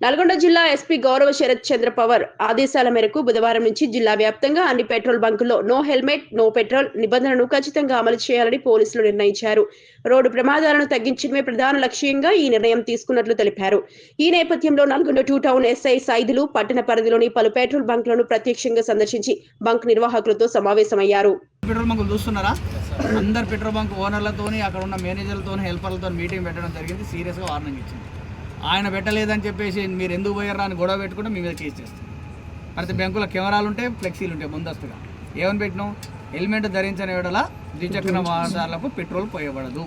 నల్గొండ జిల్లా ఎస్పీ గౌరవ శరత్ చంద్ర పవర్ ఆదేశాల మేరకు బుధవారం నుంచి జిల్లా వ్యాప్తంగా అన్ని పెట్రోల్ బంకుల్లో నో హెల్మెట్ నో పెట్రోల్ నిబంధనను ఖచ్చితంగా అమలు చేయాలని పోలీసులు నిర్ణయించారు. రోడ్డు ప్రమాదాలను తగ్గించడమే ప్రధాన లక్ష్యంగా ఈ నిర్ణయం తీసుకున్నట్లు తెలిపారు. ఈ నేపథ్యంలో Nalgonda two town SI Saidulu పట్టణ పరిధిలోని పలు పెట్రోల్ బంకులను ప్రత్యక్షంగా సందర్శించి బంక్ నిర్వాహకులతో సమావేశమయ్యారు. పెట్రోల్ బంకులు చూస్తున్నారా? అందరు పెట్రోల్ బంక్ ఓనర్లతోని అక్కడ ఉన్న మేనేజర్లతో హెల్పర్లతో మీటింగ్ పెట్టడం జరిగింది. సీరియస్గా వార్నింగ్ ఇచ్చింది. ఆయన పెట్టలేదని చెప్పేసి మీరు ఎందుకు పోయారా అని గొడవ పెట్టుకుంటే మీ మీద కేసు చేస్తాం. ప్రతి బ్యాంకులో కెమెరాలు ఉంటాయి ఫ్లెక్సీలు ఉంటాయి ముందస్తుగా. ఏమని పెట్టినాం? హెల్మెట్ ధరించని వేడల ద్విచక్ర వాహనాలకు పెట్రోల్ పోయబడదు.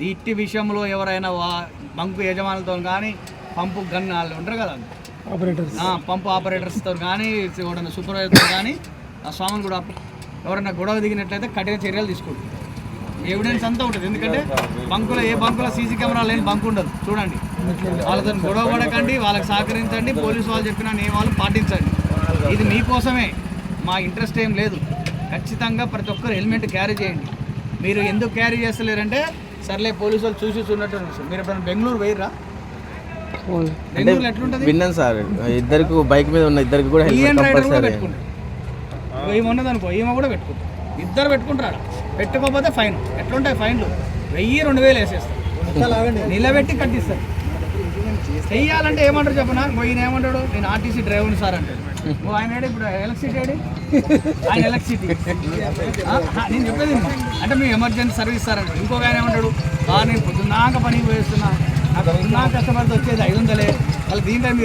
ఇట్టి విషయంలో ఎవరైనా వా బంకు యజమానులతో కానీ పంపు గన్ వాళ్ళు ఉంటారు కదా. ఆ, పంపు ఆపరేటర్స్తో కానీ ఎవరైనా సూపర్వైజర్తో కానీ ఆ స్వామిని కూడా ఎవరైనా గొడవ దిగినట్లయితే కఠిన చర్యలు తీసుకుంటారు ఎవిడెన్స్ అంతా ఉంటుంది. ఎందుకంటే బంకులో ఏ బంకులో సీసీ కెమెరా లేని బంక్ ఉండదు. చూడండి. వాళ్ళతో గొడవ పడకండి వాళ్ళకి సహకరించండి పోలీసు వాళ్ళు చెప్పిన నియమాలు పాటించండి. ఇది మీకోసమే. మా ఇంట్రెస్ట్ ఏం లేదు. ఖచ్చితంగా ప్రతి ఒక్కరు హెల్మెట్ క్యారీ చేయండి. మీరు ఎందుకు క్యారీ చేస్తలేరంటే సర్లే పోలీసు వాళ్ళు చూసి అనిపిస్తుంది. మీరు ఎప్పుడైనా బెంగళూరు విన్నాను సార్. ఇద్దరికి బైక్ మీద ఉన్న ఇద్దరికి కూడా హెల్మెట్ కంపల్సరీ. అనుకో ఈమె కూడా పెట్టుకుంటారు. ఇద్దరు పెట్టుకుంటారు పెట్టుకోకపోతే ఫైన్ ఎట్లుంటాయి ఫైన్లు వెయ్యి రెండు వేలు వేసేస్తారు నిలబెట్టి కట్టిస్తారు చెయ్యాలంటే ఏమంటారు చెప్పనా? ఈయన ఏమంటాడు? నేను ఆర్టీసీ డ్రైవర్ని సార్ అంటాడు. ఆయన ఇప్పుడు ఎలక్ట్రిసిటీ ఏడి? ఆయన ఎలక్ట్రిసిటీ. నేను చెప్పేది. అంటే మేము ఎమర్జెన్సీ సర్వీస్ సార్ అంటాడు. ఇంకొక ఆయన ఏమంటాడు? "ఆ, నేను పొద్దున్నాక పనికి పోయిస్తున్నా. నాకు పొద్దున్నాక కష్టపడితే వచ్చేది ఐదు వందలే. వాళ్ళు దీంట్లో మీరు